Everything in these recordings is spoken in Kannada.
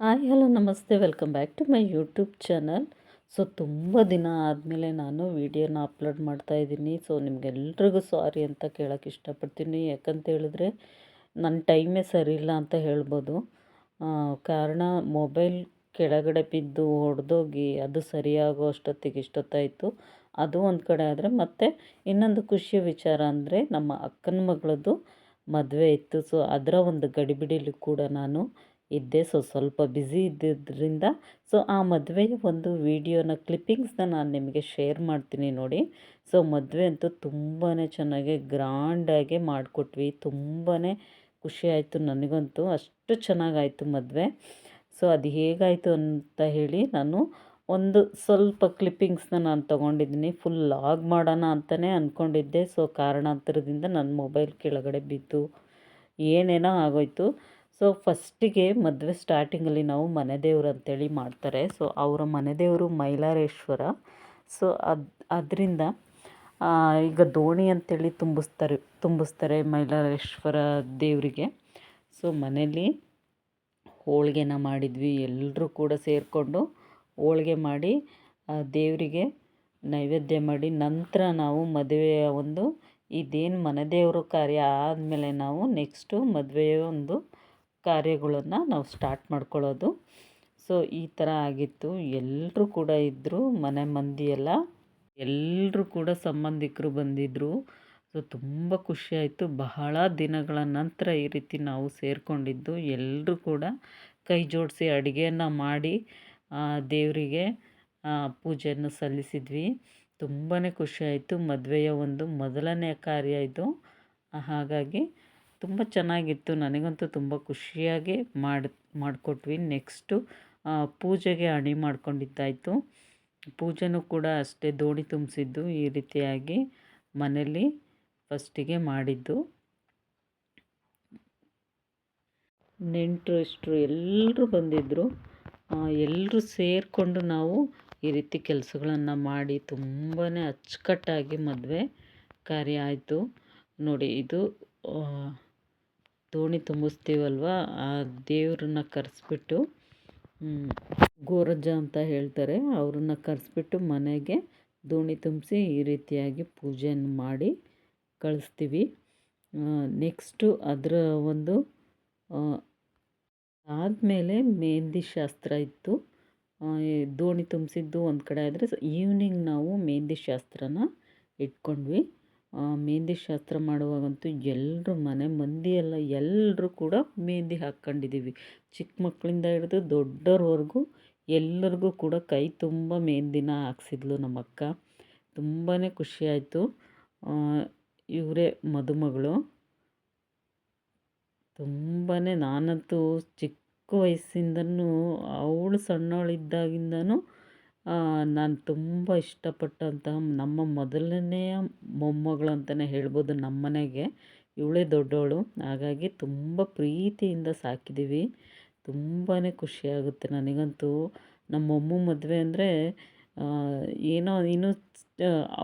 ಹಾಯ್, ಹಲೋ, ನಮಸ್ತೆ. Welcome back to my YouTube channel. So, ತುಂಬ ದಿನ ಆದಮೇಲೆ ನಾನು ವೀಡಿಯೋನ ಅಪ್ಲೋಡ್ ಮಾಡ್ತಾ ಇದ್ದೀನಿ. ಸೊ, ನಿಮಗೆಲ್ರಿಗೂ ಸಾರಿ ಅಂತ ಕೇಳೋಕ್ಕೆ ಇಷ್ಟಪಡ್ತೀನಿ. ಯಾಕಂತ ಹೇಳಿದ್ರೆ ನನ್ನ ಟೈಮೇ ಸರಿ ಇಲ್ಲ ಅಂತ ಹೇಳ್ಬೋದು. ಕಾರಣ ಮೊಬೈಲ್ ಕೆಳಗಡೆ ಬಿದ್ದು ಹೊಡೆದೋಗಿ ಅದು ಸರಿಯಾಗೋ ಅಷ್ಟೊತ್ತಿಗೆ ಇಷ್ಟೊತ್ತಾಯಿತು. ಅದು ಒಂದು ಕಡೆ ಆದರೆ ಮತ್ತು ಇನ್ನೊಂದು ಖುಷಿಯ ವಿಚಾರ ಅಂದರೆ ನಮ್ಮ ಅಕ್ಕನ ಮಗಳದ್ದು ಮದುವೆ ಇತ್ತು. ಸೊ, ಅದರ ಒಂದು ಗಡಿಬಿಡಿಲಿ ಕೂಡ ನಾನು ಇದ್ದೆ. ಸೊ ಸ್ವಲ್ಪ ಬ್ಯುಸಿ ಇದ್ದಿದ್ದರಿಂದ ಸೊ ಆ ಮದುವೆಯ ಒಂದು ವೀಡಿಯೋನ ಕ್ಲಿಪ್ಪಿಂಗ್ಸ್ನ ನಾನು ನಿಮಗೆ ಶೇರ್ ಮಾಡ್ತೀನಿ ನೋಡಿ. ಸೊ ಮದುವೆ ಅಂತೂ ತುಂಬಾ ಚೆನ್ನಾಗಿ ಗ್ರ್ಯಾಂಡಾಗಿ ಮಾಡಿಕೊಟ್ವಿ. ತುಂಬಾ ಖುಷಿ ಆಯಿತು ನನಗಂತೂ. ಅಷ್ಟು ಚೆನ್ನಾಗಾಯಿತು ಮದುವೆ. ಸೊ ಅದು ಹೇಗಾಯಿತು ಅಂತ ಹೇಳಿ ನಾನು ಒಂದು ಸ್ವಲ್ಪ ಕ್ಲಿಪ್ಪಿಂಗ್ಸ್ನ ನಾನು ತೊಗೊಂಡಿದ್ದೀನಿ. ಫುಲ್ ಲಾಗ್ ಮಾಡೋಣ ಅಂತಲೇ ಅಂದ್ಕೊಂಡಿದ್ದೆ ಸೊ ಕಾರಣಾಂತರದಿಂದ ನನ್ನ ಮೊಬೈಲ್ ಕೆಳಗಡೆ ಬಿದ್ದು ಏನೇನೋ ಆಗೋಯ್ತು. ಸೊ ಫಸ್ಟಿಗೆ ಮದುವೆ ಸ್ಟಾರ್ಟಿಂಗಲ್ಲಿ ನಾವು ಮನೆ ದೇವ್ರು ಅಂತೇಳಿ ಮಾಡ್ತಾರೆ. ಸೊ ಅವರ ಮನೆ ದೇವರು ಮೈಲಾರೇಶ್ವರ. ಸೊ ಅದು, ಅದರಿಂದ ಈಗ ದೋಣಿ ಅಂತೇಳಿ ತುಂಬಿಸ್ತಾರೆ ತುಂಬಿಸ್ತಾರೆ ಮೈಲಾರೇಶ್ವರ ದೇವರಿಗೆ. ಸೊ ಮನೇಲಿ ಹೋಳಿಗೆನ ಮಾಡಿದ್ವಿ ಎಲ್ಲರೂ ಕೂಡ ಸೇರಿಕೊಂಡು ಹೋಳಿಗೆ ಮಾಡಿ ದೇವರಿಗೆ ನೈವೇದ್ಯ ಮಾಡಿ, ನಂತರ ನಾವು ಮದುವೆಯ ಒಂದು, ಇದೇನು ಮನೆ ದೇವರು ಕಾರ್ಯ ಆದಮೇಲೆ ನಾವು ನೆಕ್ಸ್ಟು ಮದುವೆಯ ಒಂದು ಕಾರ್ಯಗಳನ್ನು ನಾವು ಸ್ಟಾರ್ಟ್ ಮಾಡ್ಕೊಳ್ಳೋದು. ಸೊ, ಈ ಥರ ಆಗಿತ್ತು. ಎಲ್ಲರೂ ಕೂಡ ಇದ್ದರು ಮನೆ ಮಂದಿ ಎಲ್ಲ. ಎಲ್ಲರೂ ಕೂಡ ಸಂಬಂಧಿಕರು ಬಂದಿದ್ದರು ಸೊ, ತುಂಬ ಖುಷಿಯಾಯಿತು ಬಹಳ ದಿನಗಳ ನಂತರ ಈ ರೀತಿ ನಾವು ಸೇರಿಕೊಂಡಿದ್ದು. ಎಲ್ಲರೂ ಕೂಡ ಕೈ ಜೋಡಿಸಿ ಅಡುಗೆಯನ್ನು ಮಾಡಿ ದೇವರಿಗೆ ಪೂಜೆಯನ್ನು ಸಲ್ಲಿಸಿದ್ವಿ. ತುಂಬಾ ಖುಷಿಯಾಯಿತು ಮದುವೆಯ ಒಂದು ಮೊದಲನೇ ಕಾರ್ಯ ಇದು. ಹಾಗಾಗಿ ತುಂಬ ಚೆನ್ನಾಗಿತ್ತು. ನನಗಂತೂ ತುಂಬ ಖುಷಿಯಾಗಿ ಮಾಡಿ, ಮಾಡಿಕೊಟ್ವಿ. ನೆಕ್ಸ್ಟು ಪೂಜೆಗೆ ಅಣಿ ಮಾಡ್ಕೊಂಡಿದ್ದಾಯಿತು. ಪೂಜೆನೂ ಕೂಡ ಅಷ್ಟೇ ದೋಣಿ ತುಂಬಿಸಿದ್ದು ಈ ರೀತಿಯಾಗಿ ಮನೇಲಿ ಫಸ್ಟಿಗೆ ಮಾಡಿದ್ದು. ನೆಂಟರು ಇಷ್ಟರು ಎಲ್ಲರೂ ಬಂದಿದ್ದರು ಎಲ್ಲರೂ ಸೇರಿಕೊಂಡು ನಾವು ಈ ರೀತಿ ಕೆಲಸಗಳನ್ನು ಮಾಡಿ ತುಂಬಾ ಅಚ್ಚುಕಟ್ಟಾಗಿ ಮದುವೆ ಕಾರ್ಯ ಆಯಿತು. ನೋಡಿ, ಇದು ದೋಣಿ ತುಂಬಿಸ್ತೀವಲ್ವ? ಆ ದೇವ್ರನ್ನ ಕರೆಸ್ಬಿಟ್ಟು ಗೋರಜ್ಜ ಅಂತ ಹೇಳ್ತಾರೆ. ಅವ್ರನ್ನ ಕರೆಸ್ಬಿಟ್ಟು ಮನೆಗೆ ದೋಣಿ ತುಂಬಿಸಿ ಈ ರೀತಿಯಾಗಿ ಪೂಜೆಯನ್ನು ಮಾಡಿ ಕಳಿಸ್ತೀವಿ. ನೆಕ್ಸ್ಟು ಅದರ ಒಂದು ಆದಮೇಲೆ ಮೆಹಂದಿ ಶಾಸ್ತ್ರ ಇತ್ತು. ದೋಣಿ ತುಂಬಿಸಿದ್ದು ಒಂದು ಕಡೆ ಆದರೆ ಈವ್ನಿಂಗ್ ನಾವು ಮೆಹಂದಿ ಶಾಸ್ತ್ರನ ಇಟ್ಕೊಂಡ್ವಿ. ಮೆಹಂದಿ ಶಾಸ್ತ್ರ ಮಾಡುವಾಗಂತೂ ಎಲ್ಲರೂ ಮನೆ ಮಂದಿ ಎಲ್ಲ ಎಲ್ಲರೂ ಕೂಡ ಮೆಹಂದಿ ಹಾಕ್ಕೊಂಡಿದ್ದೀವಿ. ಚಿಕ್ಕ ಮಕ್ಕಳಿಂದ ಹಿಡಿದು ದೊಡ್ಡವ್ರವರೆಗೂ ಎಲ್ಲರಿಗೂ ಕೂಡ ಕೈ ತುಂಬ ಮೆಹಂದಿನ ಹಾಕ್ಸಿದ್ಲು ನಮ್ಮಕ್ಕ. ತುಂಬಾ ಖುಷಿಯಾಯಿತು. ಇವರೇ ಮದುಮಗಳು. ತುಂಬಾ ನಾನಂತೂ ಚಿಕ್ಕ ವಯಸ್ಸಿಂದನೂ, ಅವಳು ಸಣ್ಣವಳಿದ್ದಾಗಿಂದನೂ ನಾನು ತುಂಬ ಇಷ್ಟಪಟ್ಟಂತಹ ನಮ್ಮ ಮೊದಲನೆಯ ಮೊಮ್ಮಗಳು ಅಂತಲೇ ಹೇಳ್ಬೋದು ನಮ್ಮ ಮನೆಗೆ. ಇವಳೇ ದೊಡ್ಡವಳು. ಹಾಗಾಗಿ ತುಂಬ ಪ್ರೀತಿಯಿಂದ ಸಾಕಿದ್ದೀವಿ ತುಂಬಾ ಖುಷಿಯಾಗುತ್ತೆ ನನಗಂತೂ. ನಮ್ಮ ಮದುವೆ ಅಂದರೆ ಏನೋ, ಇನ್ನೂ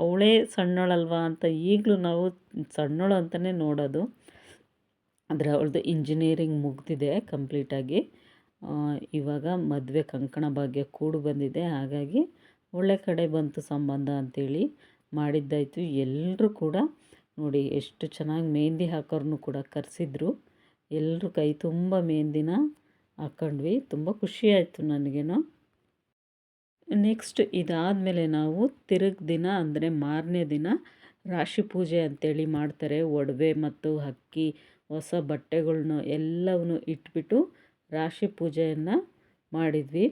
ಅವಳೇ ಸಣ್ಣಳಲ್ವಾ ಅಂತ ಈಗಲೂ ನಾವು ಸಣ್ಣವಳು ಅಂತಲೇ ನೋಡೋದು. ಆದರೆ ಅವಳದು ಇಂಜಿನಿಯರಿಂಗ್ ಮುಗಿದಿದೆ ಕಂಪ್ಲೀಟಾಗಿ ಇವಾಗ ಮದುವೆ ಕಂಕಣ ಭಾಗ್ಯ ಕೂಡು ಬಂದಿದೆ. ಹಾಗಾಗಿ ಒಳ್ಳೆ ಕಡೆ ಬಂತು ಸಂಬಂಧ ಅಂಥೇಳಿ ಮಾಡಿದ್ದಾಯಿತು. ಎಲ್ಲರೂ ಕೂಡ ನೋಡಿ ಎಷ್ಟು ಚೆನ್ನಾಗಿ ಮೆಹಂದಿ ಹಾಕೋರ್ನು ಕೂಡ ಕರೆಸಿದ್ರು. ಎಲ್ಲರೂ ಕೈ ತುಂಬ ಮೆಹಂದಿನ ಹಾಕ್ಕೊಂಡ್ವಿ ತುಂಬ ಖುಷಿಯಾಯಿತು ನನಗೇನೋ. ನೆಕ್ಸ್ಟ್ ಇದಾದಮೇಲೆ ನಾವು ತಿರುಗ್ ದಿನ ಅಂದರೆ ಮಾರನೇ ದಿನ ರಾಶಿ ಪೂಜೆ ಅಂತೇಳಿ ಮಾಡ್ತಾರೆ. ಒಡವೆ ಮತ್ತು ಅಕ್ಕಿ, ಹೊಸ ಬಟ್ಟೆಗಳ್ನ ಎಲ್ಲವನ್ನು ಇಟ್ಬಿಟ್ಟು ರಾಶಿ ಪೂಜೆಯನ್ನು ಮಾಡಿದ್ವಿ.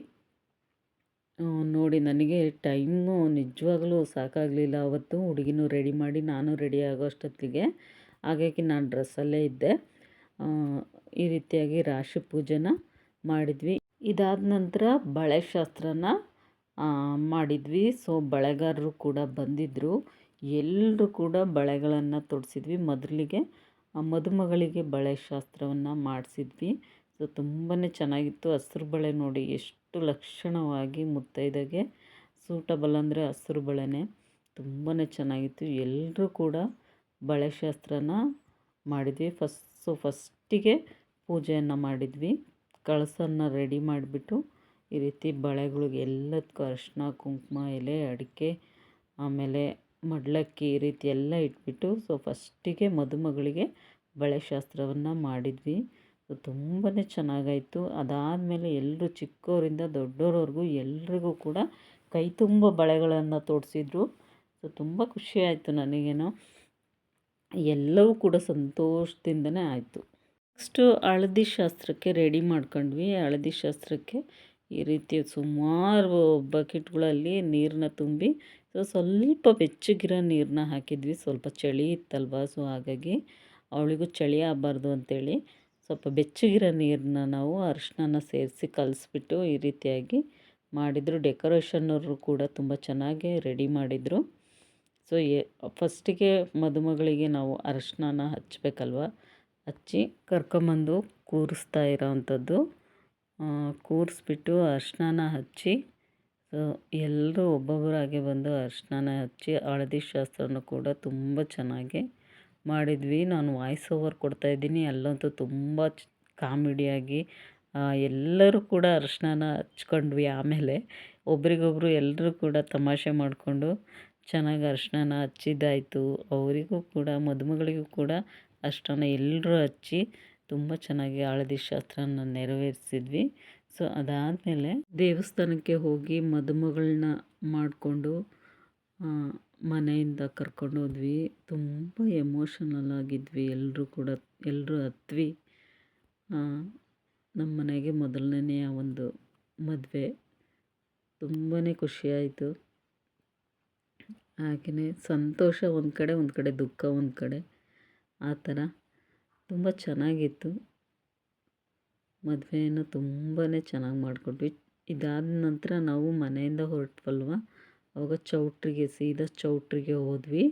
ನೋಡಿ ನನಗೆ ಟೈಮು ನಿಜವಾಗ್ಲೂ ಸಾಕಾಗಲಿಲ್ಲ. ಅವತ್ತು ಹುಡುಗಿನೂ ರೆಡಿ ಮಾಡಿ ನಾನು ರೆಡಿ ಆಗೋ ಅಷ್ಟೊತ್ತಿಗೆ. ಹಾಗಾಗಿ ನಾನು ಡ್ರೆಸ್ಸಲ್ಲೇ ಇದ್ದೆ. ಈ ರೀತಿಯಾಗಿ ರಾಶಿ ಪೂಜೆನ ಮಾಡಿದ್ವಿ. ಇದಾದ ನಂತರ ಬಳೆ ಶಾಸ್ತ್ರನ ಮಾಡಿದ್ವಿ. ಸೊ, ಬಳೆಗಾರರು ಕೂಡ ಬಂದಿದ್ದರು ಎಲ್ಲರೂ ಕೂಡ ಬಳೆಗಳನ್ನು ತೊಡಿಸಿದ್ವಿ. ಮೊದಲಿಗೆ ಮದುಮಗಳಿಗೆ ಬಳೆ ಶಾಸ್ತ್ರವನ್ನು ಮಾಡಿಸಿದ್ವಿ. ಸೊ ತುಂಬಾ ಚೆನ್ನಾಗಿತ್ತು. ಹಸ್ರು ಬಳೆ ನೋಡಿ ಎಷ್ಟು ಲಕ್ಷಣವಾಗಿ ಮುತ್ತೈದೆಗೆ. ಸೂಟಬಲ್ ಅಂದರೆ ಹಸ್ರು ಬಳೆನೇ. ತುಂಬಾ ಚೆನ್ನಾಗಿತ್ತು. ಎಲ್ಲರೂ ಕೂಡ ಬಳೆ ಶಾಸ್ತ್ರನ ಮಾಡಿದ್ವಿ. ಫಸ್ಟ್ ಸೊ ಫಸ್ಟಿಗೆ ಪೂಜೆಯನ್ನು ಮಾಡಿದ್ವಿ. ಕಳಸನ್ನು ರೆಡಿ ಮಾಡಿಬಿಟ್ಟು ಈ ರೀತಿ ಬಳೆಗಳಿಗೆ ಎಲ್ಲದಕ್ಕೂ ಅರಿಶಿನ ಕುಂಕುಮ, ಎಲೆ, ಅಡಿಕೆ, ಆಮೇಲೆ ಮಡ್ಲಕ್ಕಿ ಈ ರೀತಿ ಎಲ್ಲ ಇಟ್ಬಿಟ್ಟು, ಸೊ ಫಸ್ಟಿಗೆ ಮದುಮಗಳಿಗೆ ಬಳೆ ಶಾಸ್ತ್ರವನ್ನು ಮಾಡಿದ್ವಿ. ತುಂಬಾ ಚೆನ್ನಾಗಾಯಿತು. ಅದಾದಮೇಲೆ ಎಲ್ಲರೂ ಚಿಕ್ಕವರಿಂದ ದೊಡ್ಡವರವರೆಗೂ ಎಲ್ರಿಗೂ ಕೂಡ ಕೈ ತುಂಬ ಬಳೆಗಳನ್ನು ತೋಡಿಸಿದ್ರು. ಸೊ, ತುಂಬ ಖುಷಿ ಆಯಿತು ನನಗೇನೋ. ಎಲ್ಲವೂ ಕೂಡ ಸಂತೋಷದಿಂದನೇ ಆಯಿತು. ನೆಕ್ಸ್ಟು ಹಳದಿ ಶಾಸ್ತ್ರಕ್ಕೆ ರೆಡಿ ಮಾಡ್ಕೊಂಡ್ವಿ. ಹಳದಿ ಶಾಸ್ತ್ರಕ್ಕೆ ಈ ರೀತಿ ಸುಮಾರು ಬಕೆಟ್ಗಳಲ್ಲಿ ನೀರನ್ನ ತುಂಬಿ, ಸೊ, ಸ್ವಲ್ಪ ಬೆಚ್ಚಗಿರೋ ನೀರನ್ನ ಹಾಕಿದ್ವಿ. ಸ್ವಲ್ಪ ಚಳಿ ಇತ್ತಲ್ವ? ಸೊ, ಹಾಗಾಗಿ ಅವಳಿಗೂ ಚಳಿ ಆಗಬಾರ್ದು ಅಂಥೇಳಿ ಸ್ವಲ್ಪ ಬೆಚ್ಚಗಿರೋ ನೀರನ್ನ ನಾವು ಅರಿಶಿನ ಸೇರಿಸಿ ಕಲಿಸ್ಬಿಟ್ಟು ಈ ರೀತಿಯಾಗಿ ಮಾಡಿದರು. ಡೆಕೋರೇಷನ್ನವರು ಕೂಡ ತುಂಬ ಚೆನ್ನಾಗಿ ರೆಡಿ ಮಾಡಿದರು. ಸೊ, ಎ, ಫಸ್ಟಿಗೆ ಮದುಮಗಳಿಗೆ ನಾವು ಅರಶಿನ ಹಚ್ಚಬೇಕಲ್ವ ಹಚ್ಚಿ ಕರ್ಕೊಂಬಂದು ಕೂರಿಸ್ತಾ ಇರೋವಂಥದ್ದು. ಕೂರಿಸ್ಬಿಟ್ಟು ಅರ್ಶಿನ ಹಚ್ಚಿ, ಸೊ, ಎಲ್ಲರೂ ಒಬ್ಬೊಬ್ಬರಾಗೆ ಬಂದು ಅರ್ಶಿನ ಹಚ್ಚಿ, ಹಳದಿ ಶಾಸ್ತ್ರನೂ ಕೂಡ ತುಂಬ ಚೆನ್ನಾಗಿ ಮಾಡಿದ್ವಿ. ನಾನು ವಾಯ್ಸ್ ಓವರ್ ಕೊಡ್ತಾ ಇದ್ದೀನಿ. ಅಲ್ಲಂತೂ ತುಂಬ ಕಾಮಿಡಿಯಾಗಿ ಎಲ್ಲರೂ ಕೂಡ ಅರ್ಶನನ ಹಚ್ಕೊಂಡ್ವಿ ಆಮೇಲೆ. ಒಬ್ರಿಗೊಬ್ಬರು ಎಲ್ಲರೂ ಕೂಡ ತಮಾಷೆ ಮಾಡಿಕೊಂಡು ಚೆನ್ನಾಗಿ ಅರ್ಶನನ ಹಚ್ಚಿದ್ದಾಯಿತು. ಅವರಿಗೂ ಕೂಡ, ಮದುಮಗಳಿಗೂ ಕೂಡ ಅರ್ಶನ ಎಲ್ಲರೂ ಹಚ್ಚಿ ತುಂಬ ಚೆನ್ನಾಗಿ ಹಳದಿ ಶಾಸ್ತ್ರನ ನೆರವೇರಿಸಿದ್ವಿ. ಸೊ, ಅದಾದಮೇಲೆ ದೇವಸ್ಥಾನಕ್ಕೆ ಹೋಗಿ ಮದುಮಗಳನ್ನ ಮಾಡಿಕೊಂಡು ಮನೆಯಿಂದ ಕರ್ಕೊಂಡು ಹೋದ್ವಿ. ತುಂಬ ಎಮೋಷನಲ್ ಆಗಿದ್ವಿ ಎಲ್ಲರೂ ಕೂಡ ಎಲ್ಲರೂ ಹತ್ವಿ. ನಮ್ಮ ಮನೆಗೆ ಮೊದಲನೆಯ ಒಂದು ಮದುವೆ. ತುಂಬಾ ಖುಷಿಯಾಯಿತು ಹಾಗೆಯೇ ಸಂತೋಷ ಒಂದು ಕಡೆ ಒಂದು ಕಡೆ ದುಃಖ ಒಂದು ಕಡೆ. ಆ ಥರ ತುಂಬ ಚೆನ್ನಾಗಿತ್ತು. ಮದುವೆಯನ್ನು ತುಂಬಾ ಚೆನ್ನಾಗಿ ಮಾಡಿಕೊಟ್ವಿ ಇದಾದ ನಂತರ ನಾವು ಮನೆಯಿಂದ ಹೊರಟ್ವಲ್ವ? ಅವಾಗ ಚೌಟ್ರಿಗೆ, ಸೀದಾ ಚೌಟ್ರಿಗೆ ಹೋದ್ವಿ.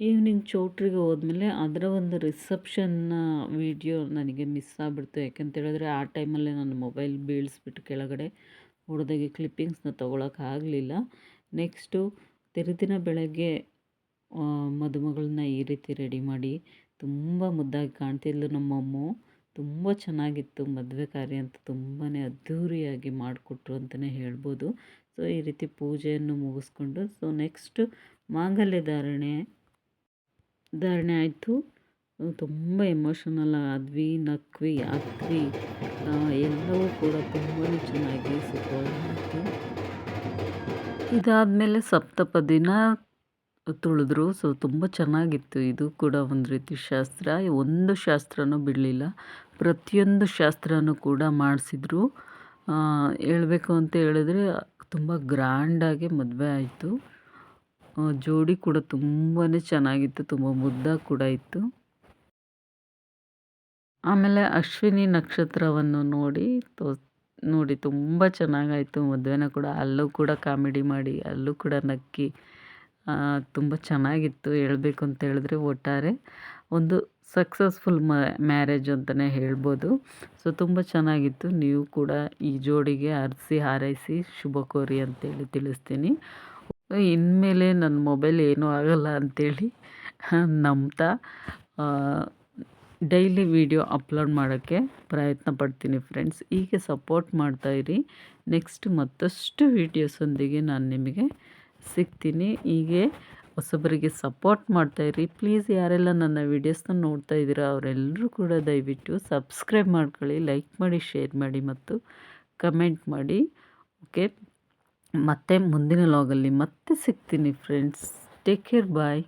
ಈವ್ನಿಂಗ್ ಚೌಟ್ರಿಗೆ ಹೋದ್ಮೇಲೆ ಅದರ ಒಂದು ರಿಸೆಪ್ಷನ್ನ ವೀಡಿಯೋ ನನಗೆ ಮಿಸ್ ಆಗಿಬಿಡ್ತು. ಯಾಕೆಂತೇಳಿದ್ರೆ ಆ ಟೈಮಲ್ಲೇ ನಾನು ಮೊಬೈಲ್ ಬೀಳಿಸ್ಬಿಟ್ಟು ಕೆಳಗಡೆ ಹೊಡೆದಾಗೆ ಕ್ಲಿಪ್ಪಿಂಗ್ಸ್ನ ತೊಗೊಳಕ್ಕಾಗಲಿಲ್ಲ ನೆಕ್ಸ್ಟು ತಿರುದಿನ ಬೆಳಗ್ಗೆ ಮದುಮಗಳನ್ನ ಈ ರೀತಿ ರೆಡಿ ಮಾಡಿ ತುಂಬ ಮುದ್ದಾಗಿ ಕಾಣ್ತಿದ್ಲು ನಮ್ಮಮ್ಮು. ತುಂಬ ಚೆನ್ನಾಗಿತ್ತು ಮದುವೆ ಕಾರ್ಯ ಅಂತ ತುಂಬಾ ಅದ್ಧೂರಿಯಾಗಿ ಮಾಡಿಕೊಟ್ರು ಅಂತಲೇ ಹೇಳ್ಬೋದು. ಸೊ, ಈ ರೀತಿ ಪೂಜೆಯನ್ನು ಮುಗಿಸ್ಕೊಂಡು, ಸೊ ನೆಕ್ಸ್ಟು ಮಾಂಗಲ್ಯ ಧಾರಣೆ. ಧಾರಣೆ ಆಯಿತು. ತುಂಬ ಎಮೋಷನಲ್ ಆದ್ವಿ, ನಕ್ವಿ ಅಕ್ವಿ ಎಲ್ಲವೂ ಕೂಡ ತುಂಬಾ ಚೆನ್ನಾಗಿ ಸುಖವಾಗಿತ್ತು ಇದಾದಮೇಲೆ ಸಪ್ತಪದಿನ ತುಳಿದ್ರು, ಸೊ, ತುಂಬ ಚೆನ್ನಾಗಿತ್ತು. ಇದು ಕೂಡ ಒಂದು ರೀತಿ ಶಾಸ್ತ್ರ. ಒಂದು ಶಾಸ್ತ್ರನೂ ಬಿಡಲಿಲ್ಲ. ಪ್ರತಿಯೊಂದು ಶಾಸ್ತ್ರನೂ ಕೂಡ ಮಾಡಿಸಿದ್ರು. ಹೇಳಬೇಕು ಅಂತ ಹೇಳಿದ್ರೆ ತುಂಬ ಗ್ರ್ಯಾಂಡಾಗಿ ಮದುವೆ ಆಯಿತು. ಜೋಡಿ ಕೂಡ ತುಂಬಾ ಚೆನ್ನಾಗಿತ್ತು, ತುಂಬ ಮುದ್ದಾಗಿ ಕೂಡ ಇತ್ತು. ಆಮೇಲೆ ಅಶ್ವಿನಿ ನಕ್ಷತ್ರವನ್ನು ನೋಡಿ ತೋ, ನೋಡಿ ತುಂಬ ಚೆನ್ನಾಗಾಯಿತು ಮದುವೆನ ಕೂಡ. ಅಲ್ಲೂ ಕೂಡ ಕಾಮಿಡಿ ಮಾಡಿ, ಅಲ್ಲೂ ಕೂಡ ನಕ್ಕಿ ತುಂಬ ಚೆನ್ನಾಗಿತ್ತು ಹೇಳಬೇಕು ಅಂತ ಹೇಳಿದ್ರೆ ಒಟ್ಟಾರೆ ಒಂದು ಸಕ್ಸಸ್ಫುಲ್ ಮ್ಯಾರೇಜ್ ಅಂತಲೇ ಹೇಳ್ಬೋದು. ಸೊ, ತುಂಬ ಚೆನ್ನಾಗಿತ್ತು. ನೀವು ಕೂಡ ಈ ಜೋಡಿಗೆ ಹರಸಿ ಹಾರೈಸಿ ಶುಭ ಕೋರಿ ಅಂತೇಳಿ ತಿಳಿಸ್ತೀನಿ. ಇನ್ಮೇಲೆ ನನ್ನ ಮೊಬೈಲ್ ಏನೂ ಆಗೋಲ್ಲ ಅಂಥೇಳಿ ನಂಬ್ತಾ ಡೈಲಿ ವಿಡಿಯೋ ಅಪ್ಲೋಡ್ ಮಾಡೋಕ್ಕೆ ಪ್ರಯತ್ನ ಪಡ್ತೀನಿ ಫ್ರೆಂಡ್ಸ್. ಹೀಗೆ ಸಪೋರ್ಟ್ ಮಾಡ್ತಾಯಿರಿ ನೆಕ್ಸ್ಟ್ ಮತ್ತಷ್ಟು ವೀಡಿಯೋಸೊಂದಿಗೆ ನಾನು ನಿಮಗೆ ಸಿಗ್ತೀನಿ. ಹೀಗೆ ಹೊಸಬರಿಗೆ ಸಪೋರ್ಟ್ ಮಾಡ್ತಾಯಿರಿ ಪ್ಲೀಸ್ ಯಾರೆಲ್ಲ ನನ್ನ ವೀಡಿಯೋಸ್ನ ನೋಡ್ತಾ ಇದ್ದೀರಾ ಅವರೆಲ್ಲರೂ ಕೂಡ ದಯವಿಟ್ಟು ಸಬ್ಸ್ಕ್ರೈಬ್ ಮಾಡ್ಕೊಳ್ಳಿ ಲೈಕ್ ಮಾಡಿ ಶೇರ್ ಮಾಡಿ ಮತ್ತು ಕಮೆಂಟ್ ಮಾಡಿ. ಓಕೆ ಮತ್ತೆ ಮುಂದಿನ ಲಾಗಲ್ಲಿ ಮತ್ತೆ ಸಿಗ್ತೀನಿ ಫ್ರೆಂಡ್ಸ್ ಟೇಕ್ ಕೇರ್ ಬಾಯ್